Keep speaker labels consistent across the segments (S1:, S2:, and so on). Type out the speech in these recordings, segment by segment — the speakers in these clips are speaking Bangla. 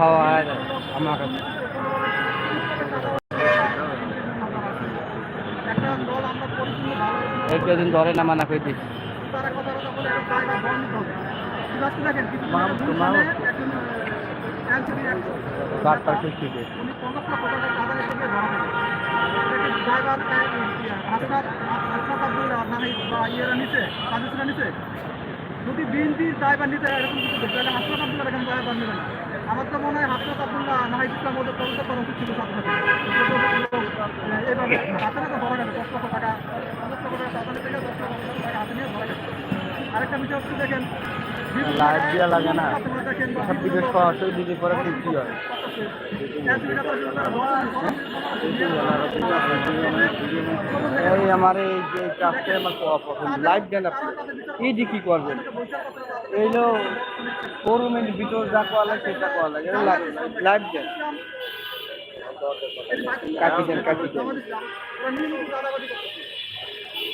S1: হাওয়া আমার
S2: একটা দল আমরা পরিপূর্ণ ভালো
S1: ধরে না মানা করে দিচ্ছি
S2: কিছু যদি বিএনপির ড্রাইভার নিতে এরকম কিছু হাসনাত ড্রাইভার নেবে আমার তো মনে হয় হাসনাত আব্দুল্লাহ নাহিদ ইসলাম ওদের তদন্ত করা উচিত ছিল সাথে এইভাবে হাতে না তো ধরা গেছে দশ লক্ষ টাকা দশ লক্ষ টাকা হাতে নিয়ে ধরা গেছে আরেকটা বিষয় দেখেন
S1: লাইট দেওয়া লাগে না, সব দিকে সরাসরি দিকে করে বৃষ্টি হয়। এই আমার এই যে কাজটা আমার পাওয়া পছন্দ। লাইভ দেন আপনি। এই যে শোরুমের ভিতর যা করা লাগে সেটা করা লাগে। লাইভ দেন। কাটি দেন কাটি দেন।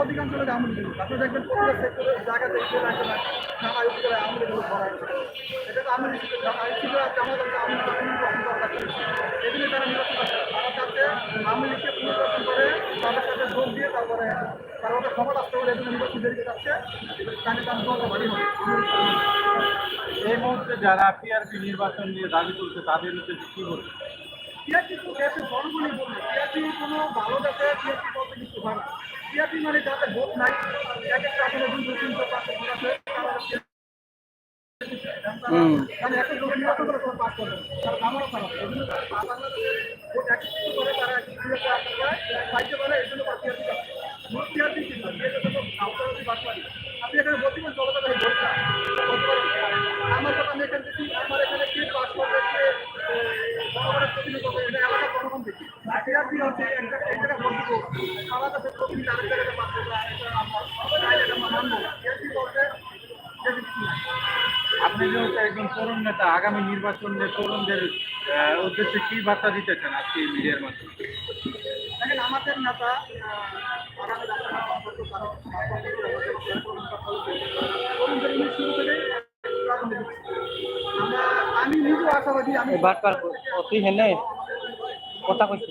S2: অধিকাংশ লোক আমল দিল আপনি দেখবেন প্রতিটা সেক্টরে জায়গা দেখতে লাগবে না ঢাকা উপজেলা আমল দিল ভরা এটা তো আমল ঢাকা ছিল জামা আমল এগুলো তারা দিয়ে তারপরে তারা ওটা ক্ষমতা আসতে যাচ্ছে ভারী হবে
S3: এই মুহূর্তে যারা পিআরপি নির্বাচন নিয়ে দাবি তুলছে তাদের উদ্দেশ্যে কি বলছে
S2: টিআরপি তো দেশের জনগণই বলবে। টিআরপি কোনো ভালো দেশে টিআরপি বলতে কিছু হয় না। টিআরপি মানে যাদের ভোট নাই এক একটা আসলে দুশো তিনশো পাঁচশো ভোট আছে তারা হচ্ছে
S1: হুম।
S2: মানে একটা লোকের নির্বাচন করে কোনো করবে আমারও খারাপ। আপনি এখানে দিবেন জনতা আমার কথা আমি এখানে দেখি আমার এখানে কে পাস করবে কে জনগণের প্রতিনিধি হবে এটা এলাকার জনগণ দেখি টিআরপি
S3: আপনি যেহেতু একজন তরুণ নেতা আগামী নির্বাচনে তরুণদের উদ্দেশ্যে কি বার্তা দিতে চান আজকে মিডিয়ার মাধ্যমে?
S2: দেখেন আমাদের নেতা আমি নিজেও আশাবাদী আমি
S1: বাটপার অতি হেনে কথা কইছি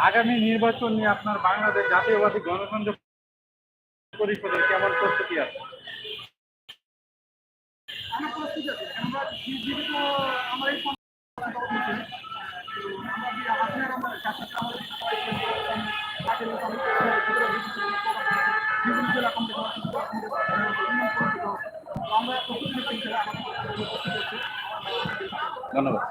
S3: আগামী নির্বাচন নিয়ে আপনার বাংলাদেশ জাতীয়বাদী গণতন্ত্র পরিষদের কেমন প্রস্তুতি আছে?
S1: ধন্যবাদ।